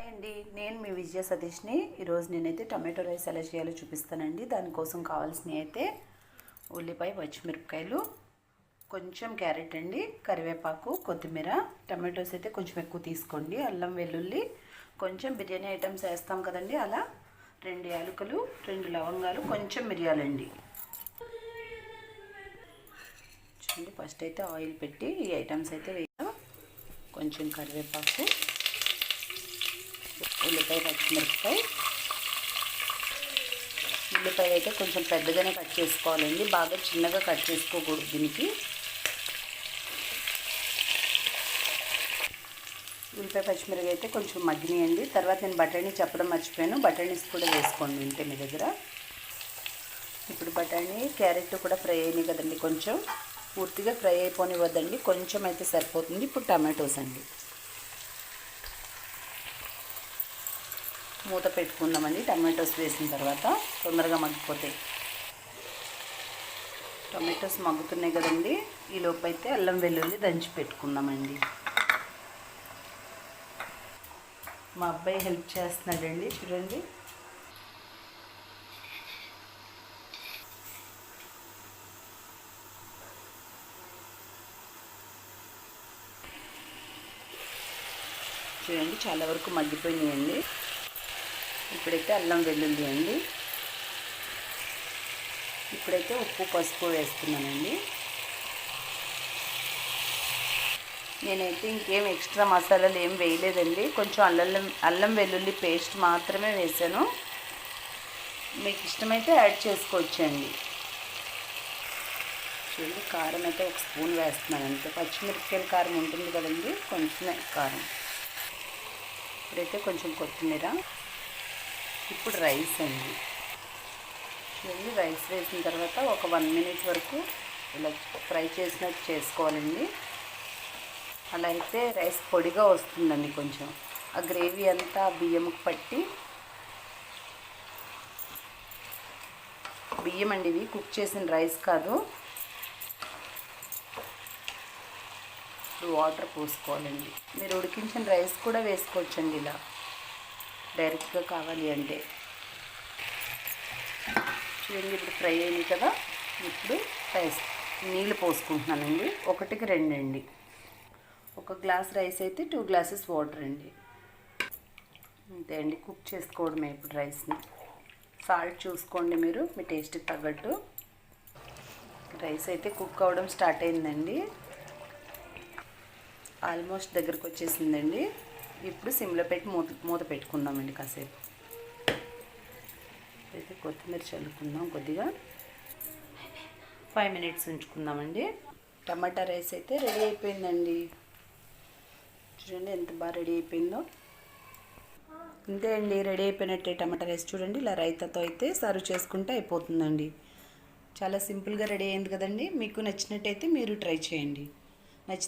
Hi అండి నేను మీ విజయ సతీష్ని. ఈరోజు నేనైతే టమాటో రైస్ ఎలా చేయాలో చూపిస్తానండి. దానికోసం కావాల్సినవి అయితే ఉల్లిపాయ పచ్చిమిరపకాయలు కొంచెం క్యారెట్ అండి కరివేపాకు కొత్తిమీర టమాటోస్ అయితే కొంచెం ఎక్కువ తీసుకోండి. అల్లం వెల్లుల్లి కొంచెం బిర్యానీ ఐటమ్స్ వేస్తాం కదండి అలా రెండు యాలకులు రెండు లవంగాలు కొంచెం మిరియాలండి చూడండి ఫస్ట్ అయితే ఆయిల్ పెట్టి ఈ ఐటమ్స్ అయితే వేయాలి కొంచెం కరివేపాకు ఉల్లిపాయ పచ్చిమిరపకాయ. ఉల్లిపాయ అయితే కొంచెం పెద్దగానే కట్ చేసుకోవాలండి. బాగా చిన్నగా కట్ చేసుకోకూడదు దీనికి. ఉల్లిపాయ పచ్చిమిరపకాయ అయితే కొంచెం మగ్గినాయండి. తర్వాత నేను బఠానీ చెప్పడం మర్చిపోయాను. బఠానీస్ కూడా వేసుకోండి ఉంటే మీ దగ్గర. ఇప్పుడు బఠానీ క్యారెట్ కూడా ఫ్రై అయినాయి కదండి కొంచెం. పూర్తిగా ఫ్రై అయిపోనివ్వద్దండి. కొంచెం అయితే సరిపోతుంది. ఇప్పుడు టమాటోస్ అండి. మూత పెట్టుకుందామండి. టమాటోస్ వేసిన తర్వాత తొందరగా మగ్గిపోతాయి టమాటోస్ మగ్గుతున్నాయి కదండి. ఈ అయితే అల్లం వెల్లుల్లి దంచి పెట్టుకుందామండి. మా అబ్బాయి హెల్ప్ చేస్తున్నాడండి. చూడండి. చూడండి చాలా వరకు మగ్గిపోయినాయండి. ఇప్పుడైతే అల్లం వెల్లుల్లి అండి. ఇప్పుడైతే ఉప్పు పసుపు వేస్తున్నానండి. నేనైతే ఇంకేం ఎక్స్ట్రా మసాలాలు ఏం వేయలేదండి. కొంచెం అల్లం అల్లం వెల్లుల్లి పేస్ట్ మాత్రమే వేసాను. మీకు ఇష్టమైతే యాడ్ చేసుకోవచ్చండి. చూడండి కారం అయితే ఒక స్పూన్ వేస్తున్నాను. అంతే పచ్చిమిరపకాయల కారం ఉంటుంది కదండి కొంచెమే కారం. ఇప్పుడైతే కొంచెం కొత్తిమీర. ఇప్పుడు రైస్ అండి. వెళ్ళి రైస్ వేసిన తర్వాత ఒక వన్ మినిట్ వరకు ఇలా ఫ్రై చేసినట్టు చేసుకోవాలండి. అలా అయితే రైస్ పొడిగా వస్తుందండి కొంచెం. ఆ గ్రేవీ అంతా బియ్యంకి పట్టి బియ్యం అండి ఇవి కుక్ చేసిన రైస్ కాదు. ఇప్పుడు వాటర్ పోసుకోవాలండి. మీరు ఉడికించిన రైస్ కూడా వేసుకోవచ్చండి ఇలా. డైరెక్ట్గా కావాలి అంటే. చూడండి ఇప్పుడు ఫ్రై అయింది కదా. ఇప్పుడు రైస్ నీళ్ళు పోసుకుంటున్నానండి. ఒకటికి రెండు అండి ఒక గ్లాస్ రైస్ అయితే టూ గ్లాసెస్ వాటర్ అండి. అంతే అండి కుక్ చేసుకోవడమే ఇప్పుడు రైస్ని. సాల్ట్ చూసుకోండి మీరు మీ టేస్ట్కి తగ్గట్టు. రైస్ అయితే కుక్ అవ్వడం స్టార్ట్ అయిందండి. ఆల్మోస్ట్ దగ్గరకు వచ్చేసిందండి. ఇప్పుడు సిమ్లో పెట్టి మూత మూత పెట్టుకుందామండి కాసేపు. అయితే కొత్తిమీర చల్లుకుందాం కొద్దిగా. ఫైవ్ మినిట్స్ ఉంచుకుందామండి. టమాటా రైస్ అయితే రెడీ అయిపోయిందండి. చూడండి ఎంత బాగా రెడీ అయిపోయిందో. అంతే అండి రెడీ అయిపోయినట్టే టమాటా రైస్ చూడండి ఇలా రైతాతో అయితే సర్వ్ చేసుకుంటే అయిపోతుందండి. చాలా సింపుల్గా రెడీ అయింది కదండి మీకు నచ్చినట్టయితే మీరు ట్రై చేయండి.